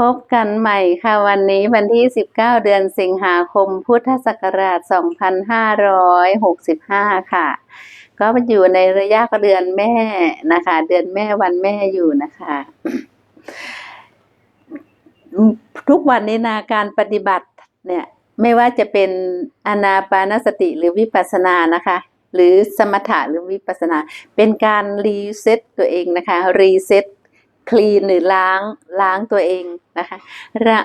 พบกันใหม่ค่ะวันนี้วันที่ 19 เดือนสิงหาคมพุทธศักราช 2565 ค่ะ ก็อยู่ในระยะเดือนแม่นะคะ เดือนแม่วันแม่อยู่นะคะ ทุกวันนี้นาการปฏิบัติเนี่ย ไม่ว่าจะเป็นอนาปานสติหรือวิปัสสนานะคะหรือสมถะหรือวิปัสสนา เป็นการรีเซ็ตตัวเองนะคะ รีเซ็ต คลีนหรือล้างล้างตัวเองนะคะละ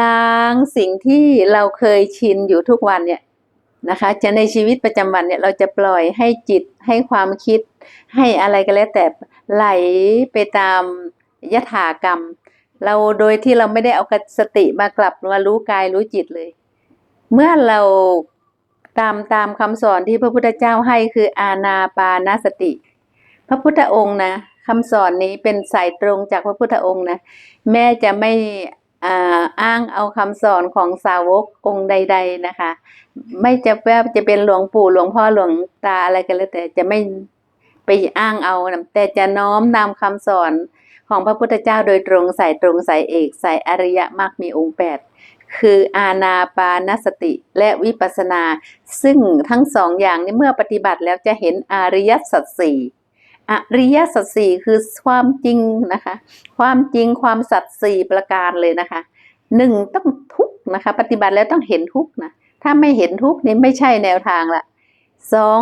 ล้างสิ่งที่เราเคยชินอยู่ทุกวันเนี่ยนะคะจะในชีวิตประจำวันเนี่ยเราจะปล่อยให้จิตให้ความคิด ให้อะไรก็แล้วแต่ไหลไปตามยถากรรม เราโดยที่เราไม่ได้เอาสติมากลับมารู้กายรู้จิตเลย เมื่อเราตามตามคำสอนที่พระพุทธเจ้าให้คืออาณาปานสติ พระพุทธองค์นะ คำสอนนี้เป็นสายตรงจากพระพุทธองค์นะ แม่จะไม่อ้างเอาคำสอนของสาวกองค์ใด ๆนะคะ ไม่จะว่าจะเป็นหลวงปู่หลวงพ่อหลวงตาอะไรกันแล้วแต่จะไม่ไปอ้างเอาแต่จะน้อมนำคำสอนของพระพุทธเจ้าโดยตรงสายตรงสายเอกสายอริยมรรคมีองค์แปดคืออาณาปานสติและวิปัสสนา ซึ่งทั้งสองอย่างนี้เมื่อปฏิบัติแล้วจะเห็นอริยสัจสี่ อริยสัจสี่คือความจริงนะคะ ความจริงความสัจสี่ประการเลยนะคะหนึ่งต้องทุกนะคะ ปฏิบัติแล้วต้องเห็นทุกนะถ้าไม่เห็นทุกนี่ไม่ใช่แนวทางละสอง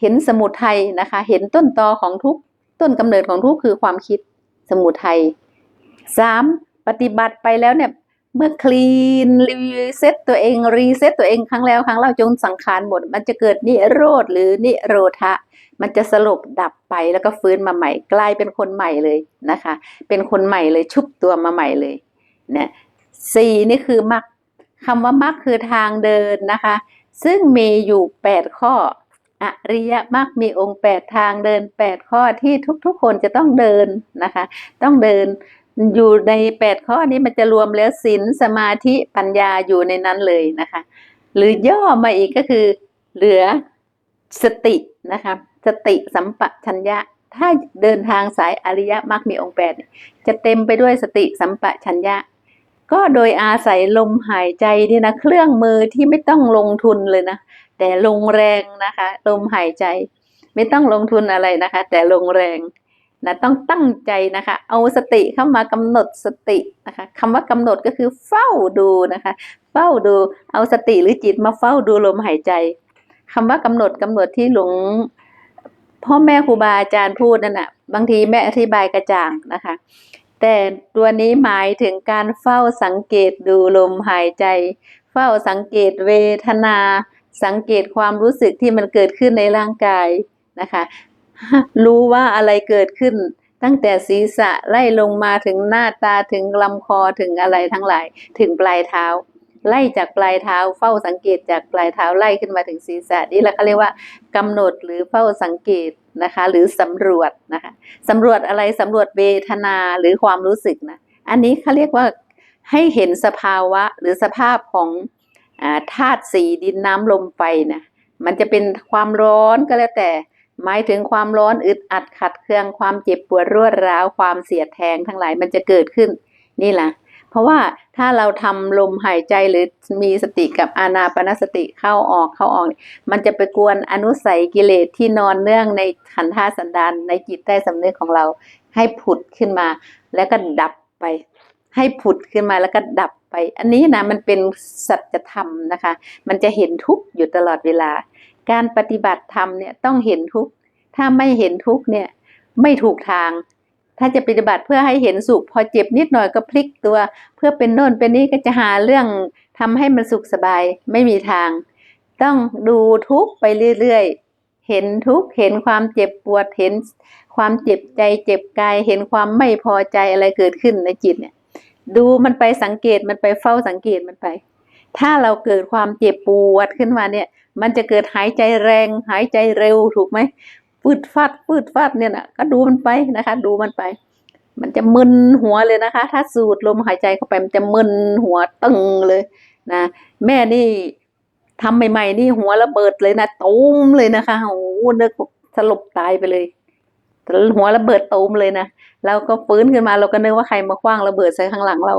เห็นสมุทัยนะคะ เห็นต้นตอของทุกต้นกำเนิดของทุกคือความคิดสมุทัยสามปฏิบัติไปแล้วเนี่ย เมื่อคลีนรีเซ็ตตัวเองรีเซ็ตตัวเองครั้งแล้วครั้งเล่าจนสังขารหมด มันจะเกิดนิโรธหรือนิโรธะ มันจะสลบดับไปแล้วก็ฟื้นมาใหม่กลายเป็นคนใหม่เลยนะคะ เป็นคนใหม่เลยชุบตัวมาใหม่เลยเนี่ยสี่นี่คือมรรคคำว่ามรรคคือทางเดินนะคะ ซึ่งมีอยู่แปดข้ออริยมรรคมีองค์แปดทางเดินแปดข้อที่ทุกๆ คนจะต้องเดินนะคะ ต้องเดิน อยู่ในแปดข้อนี้มันจะรวมแล้วศีลสมาธิปัญญาอยู่ในนั้นเลยนะคะ หรือย่อมาอีกก็คือ เหลือสตินะคะ สติสัมปชัญญะ ถ้าเดินทางสายอริยมรรคมีองค์แปดจะเต็มไปด้วยสติสัมปชัญญะ ก็โดยอาศัยลมหายใจนี่นะเครื่องมือที่ไม่ต้องลงทุนเลยนะ แต่ลงแรงนะคะ ลมหายใจ ไม่ต้องลงทุนอะไรนะคะ แต่ลงแรง นะต้องตั้งใจนะคะ เอาสติเข้ามากำหนดสตินะคะคำว่ากำหนดก็คือเฝ้าดูนะคะ เฝ้าดูเอาสติหรือจิตมาเฝ้าดูลมหายใจคำว่ากำหนดกำหนดที่หลวงพ่อแม่ครูบาอาจารย์พูดนั่นน่ะบางทีแม่อธิบายกระจ่างนะคะ แต่ตัวนี้หมายถึงการเฝ้าสังเกตดูลมหายใจ เฝ้าสังเกตเวทนา สังเกตความรู้สึกที่มันเกิดขึ้นในร่างกายนะคะ รู้ว่าอะไรเกิดขึ้น ตั้งแต่ศีรษะไล่ลงมาถึงหน้าตาถึงลำคอถึงอะไรทั้งหลาย ถึงปลายเท้า ไล่จากปลายเท้า เฝ้าสังเกตจากปลายเท้าไล่ขึ้นมาถึงศีรษะนี่แหละเขาเรียกว่ากำหนดหรือเฝ้าสังเกตนะคะ หรือสำรวจนะคะสำรวจอะไรสำรวจเวทนาหรือความรู้สึกนะอันนี้เขาเรียกว่าให้เห็นสภาวะหรือสภาพของธาตุสีดินน้ำลมไฟนะมันจะเป็นความร้อนก็แล้วแต่ หมายถึงความร้อนอึดอัดขัดเคืองความเจ็บปวดรวดร้าวความเสียดแทงทั้งหลายมันจะเกิดขึ้นนี่แหละเพราะว่าถ้าเราทำลมหายใจหรือมีสติกับอานาปนสติเข้าออกเข้าออก มันจะไปกวนอนุสัยกิเลสที่นอนเนื่องในขันธ์ธาสันดานในจิตใต้สำนึกของเราให้ผุดขึ้นมา แล้วก็ดับไป ให้ผุดขึ้นมาแล้วก็ดับไป อันนี้นะมันเป็นสัจธรรมนะคะ มันจะเห็นทุกข์อยู่ตลอดเวลา การปฏิบัติธรรมเนี่ยต้องเห็นทุกข์ ถ้าไม่เห็นทุกข์เนี่ยไม่ถูกทาง ถ้าจะปฏิบัติเพื่อให้เห็นสุข พอเจ็บนิดหน่อยก็พลิกตัว เพื่อเป็นโน่นเป็นนี่ก็จะหาเรื่องทำให้มันสุขสบายไม่มีทาง ต้องดูทุกข์ไปเรื่อยๆ เห็นทุกข์เห็นความเจ็บปวดเห็นความเจ็บใจเจ็บกายเห็นความไม่พอใจอะไรเกิดขึ้นในจิตเนี่ยดูมันไปสังเกตมันไปเฝ้าสังเกตมันไป ถ้าเราเกิดความเจ็บปวดขึ้นมาเนี่ย มันจะเกิดหายใจแรง หายใจเร็วถูกไหมฟืดฟัดฟืดฟัดเนี่ยนะก็ดูมันไปนะคะ ดูมันไป มันจะมึนหัวเลยนะคะ ถ้าสูดลมหายใจเข้าไปมันจะมึนหัวตึงเลยนะแม่นี่ทำใหม่ๆนี่หัวระเบิดเลยนะตูมเลยนะคะโอ้โหนึกสลบตายไปเลยหัวระเบิดตูมเลยนะเราก็ฟื้นขึ้นมาเราก็นึกว่าใครมาคว้างระเบิดใส่ข้างหลังเรา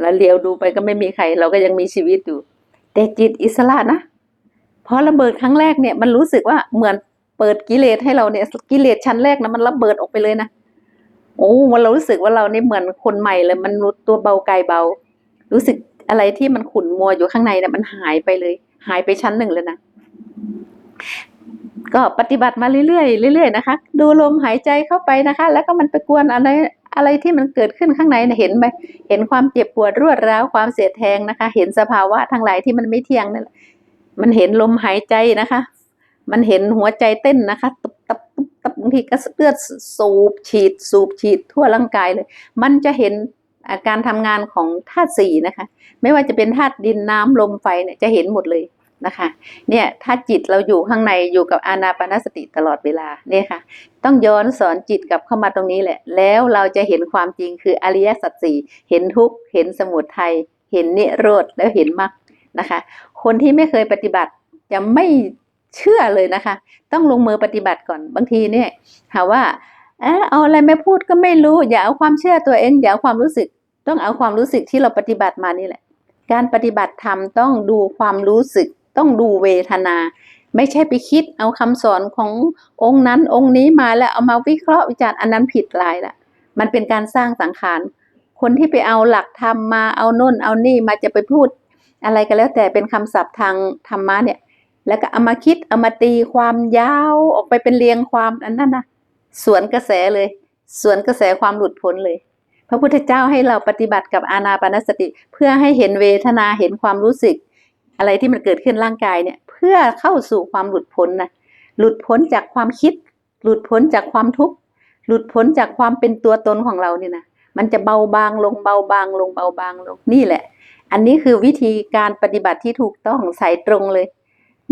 แล้วเลี้ยวดูไปก็ไม่มีใคร เราก็ยังมีชีวิตอยู่ แต่จิตอิสระนะพอระเบิดครั้งแรกเนี่ย มันรู้สึกว่าเหมือนเปิดกิเลสให้เราเนี่ยกิเลสชั้นแรกนะมันระเบิดออกไปเลยนะโอ้มันเรารู้สึกว่าเราเนี่ยเหมือนคนใหม่เลย มันรู้ตัวเบากายเบา รู้สึกอะไรที่มันขุ่นมัวอยู่ข้างในเนี่ยมันหายไปเลย หายไปชั้นหนึ่งเลยนะก็ปฏิบัติมาเรื่อยๆเรื่อยๆนะคะ ดูลมหายใจเข้าไปนะคะ แล้วก็มันไปกวนอะไร อะไรที่มันเกิดขึ้นข้างในนะเห็นไหมเห็นความเจ็บปวดรวดร้าวความเสียแทงนะคะ เห็นสภาวะทั้งหลายที่มันไม่เที่ยงนั่นแหละมันเห็นลมหายใจนะคะ มันเห็นหัวใจเต้นนะคะตุบตับตุบตับบางทีก็เลือดสูบฉีด สูบฉีดทั่วร่างกายเลย มันจะเห็นอาการทำงานของธาตุสี่นะคะ ไม่ว่าจะเป็นธาตุดินน้ำลมไฟเนี่ยจะเห็นหมดเลย นะคะเนี่ยถ้าจิตเราอยู่ข้างในอยู่กับอานาปานสติตลอดเวลาเนี่ยค่ะ ต้องย้อนสอนจิตกลับเข้ามาตรงนี้แหละ แล้วเราจะเห็นความจริงคืออริยสัจสี่เห็นทุกเห็นสมุทัยเห็นนิโรธแล้วเห็นมรรคนะคะ คนที่ไม่เคยปฏิบัติจะไม่เชื่อเลยนะคะ ต้องลงมือปฏิบัติก่อนบางทีเนี่ยหาว่าเออเอาอะไรไม่พูดก็ไม่รู้ อย่าเอาความเชื่อตัวเองอย่าเอาความรู้สึก ต้องเอาความรู้สึกที่เราปฏิบัติมานี่แหละ การปฏิบัติธรรมต้องดูความรู้สึก ต้องดูเวทนา ไม่ใช่ไปคิดเอาคำสอนขององค์นั้นองค์นี้มาแล้วเอามาวิเคราะห์วิจารณ์อันนั้นผิดลายละมันเป็นการสร้างสังขารคนที่ไปเอาหลักธรรมมาเอาน่นเอานี่มาจะไปพูด อะไรก็แล้วแต่เป็นคำศัพท์ทางธรรมะเนี่ย แล้วก็เอามาคิดเอามาตีความยาวออกไปเป็นเรียงความอันนั้นนะสวนกระแสเลย สวนกระแสความหลุดพ้นเลย พระพุทธเจ้าให้เราปฏิบัติกับอานาปานสติ เพื่อให้เห็นเวทนาเห็นความรู้สึก อะไรที่มันเกิดขึ้นร่างกายเนี่ย เพื่อเข้าสู่ความหลุดพ้นนะหลุดพ้นจากความคิด หลุดพ้นจากความทุกข์หลุดพ้นจากความเป็นตัวตนของเราเนี่ยนะมันจะเบาบางลงเบาบางลงเบาบางลงนี่แหละ อันนี้คือวิธีการปฏิบัติที่ถูกต้องสายตรงเลย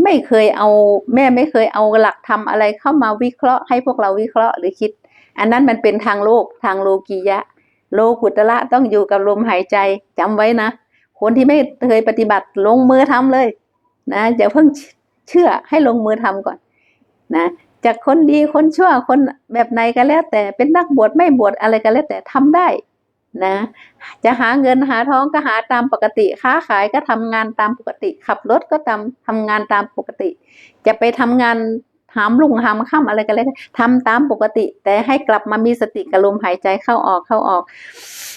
ไม่เคยเอาแม่ไม่เคยเอาหลักธรรมอะไรเข้ามาวิเคราะห์ให้พวกเราวิเคราะห์หรือคิด อันนั้นมันเป็นทางโลกทางโลกียะ โลกุตระต้องอยู่กับลมหายใจจำไว้นะ คนที่ไม่เคยปฏิบัติลงมือทำเลย นะอย่าเพิ่งเชื่อให้ลงมือทำก่อน นะจากคนดีคนชั่วคนแบบไหนก็แล้วแต่เป็นนักบวชไม่บวชอะไรก็แล้วแต่ทำได้ นะ จะหาเงินหาท้องก็หาตามปกติ ค้าขายก็ทำงานตามปกติ ขับรถก็ตามทำงานตามปกติ จะไปทำงาน หามลุ่งหามค่ำอะไรก็แล้วแต่ทำตามปกติ แต่ให้กลับมามีสติกับลมหายใจเข้าออกเข้าออก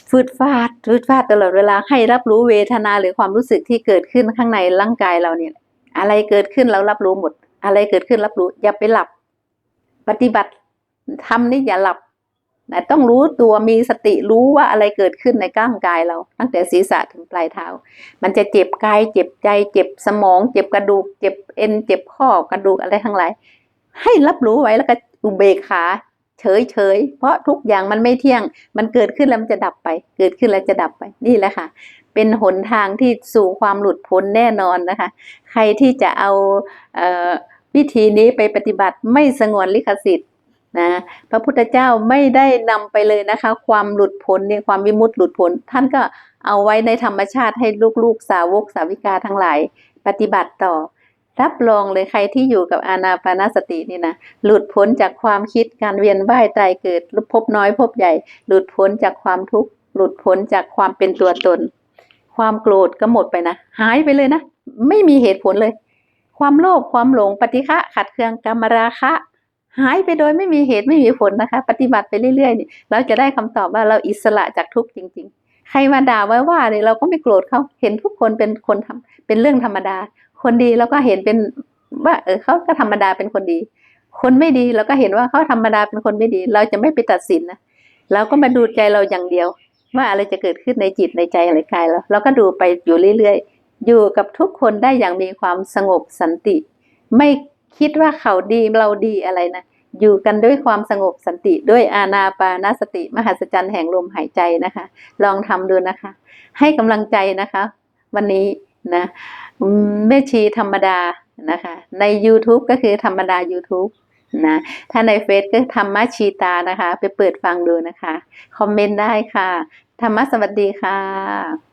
ฟืดฟาดฟืดฟาดตลอดเวลาให้รับรู้เวทนาหรือความรู้สึกที่เกิดขึ้นข้างในร่างกายเราเนี่ย อะไรเกิดขึ้นเรารับรู้หมด อะไรเกิดขึ้นรับรู้ อย่าไปหลับ ปฏิบัติทำนี่อย่าหลับนะต้องรู้ตัวมีสติรู้ว่าอะไรเกิดขึ้นในร่างกายเรา ตั้งแต่ศีรษะถึงปลายเท้า มันจะเจ็บกายเจ็บใจ เจ็บสมอง เจ็บกระดูก เจ็บเอ็น เจ็บข้อกระดูกอะไรทั้งหลาย ให้รับรู้ไว้แล้วก็อุเบกขาเฉยเฉยเพราะทุกอย่างมันไม่เที่ยง มันเกิดขึ้นแล้วมันจะดับไป เกิดขึ้นแล้วจะดับไปนี่แหละค่ะ เป็นหนทางที่สู่ความหลุดพ้นแน่นอนนะคะ ใครที่จะเอาเออวิธีนี้ไปปฏิบัติไม่สงวนลิขสิทธิ์นะพระพุทธเจ้าไม่ได้นำไปเลยนะคะ ความหลุดพ้นเนี่ยความวิมุตติหลุดพ้นท่านก็เอาไว้ในธรรมชาติให้ลูกๆสาวกสาวิกาทั้งหลาย ปฏิบัติต่อ รับรองเลยใครที่อยู่กับอานาปานสตินี่นะหลุดพ้นจากความคิดการเวียนว่ายตายเกิดพบน้อยพบใหญ่ หลุดพ้นจากความทุกข์หลุดพ้นจากความเป็นตัวตน ความโกรธก็หมดไปนะหายไปเลยนะไม่มีเหตุผลเลย ความโลภความหลงปฏิฆะขัดเคืองกรรมราคะหายไปโดยไม่มีเหตุไม่มีผลนะคะ ปฏิบัติไปเรื่อยๆนี่เราจะได้คำตอบว่าเราอิสระจากทุกข์จริง ๆ ใครมาด่าว่าว่าเนี่ยเราก็ไม่โกรธเขาเห็นทุกคนเป็นคนทำเป็นเรื่องธรรมดา คนดีเราก็เห็นเป็นว่า เออเขาก็ธรรมดาเป็นคนดี คนไม่ดีเราก็เห็นว่าเขาธรรมดาเป็นคนไม่ดี เราจะไม่ไปตัดสินนะเราก็มาดูใจเราอย่างเดียว ว่าอะไรจะเกิดขึ้นในจิตในใจอะไรกายเราเราก็ดูไปอยู่เรื่อยๆอยู่กับทุกคนได้อย่างมีความสงบสันติ ไม่คิดว่าเขาดีเราดีอะไรนะอยู่กันด้วยความสงบสันติด้วยอาณาปานสติ มหัศจรรย์แห่งลมหายใจนะคะ ลองทำดูนะคะ ให้กำลังใจนะคะ วันนี้ นะแม่ชีธรรมดานะคะใน YouTube ก็คือธรรมดา YouTube นะถ้าในเฟซก็ธรรมชีตานะคะ ไปเปิดฟังดูนะคะ คอมเมนต์ได้ค่ะ ธรรมะสวัสดีค่ะ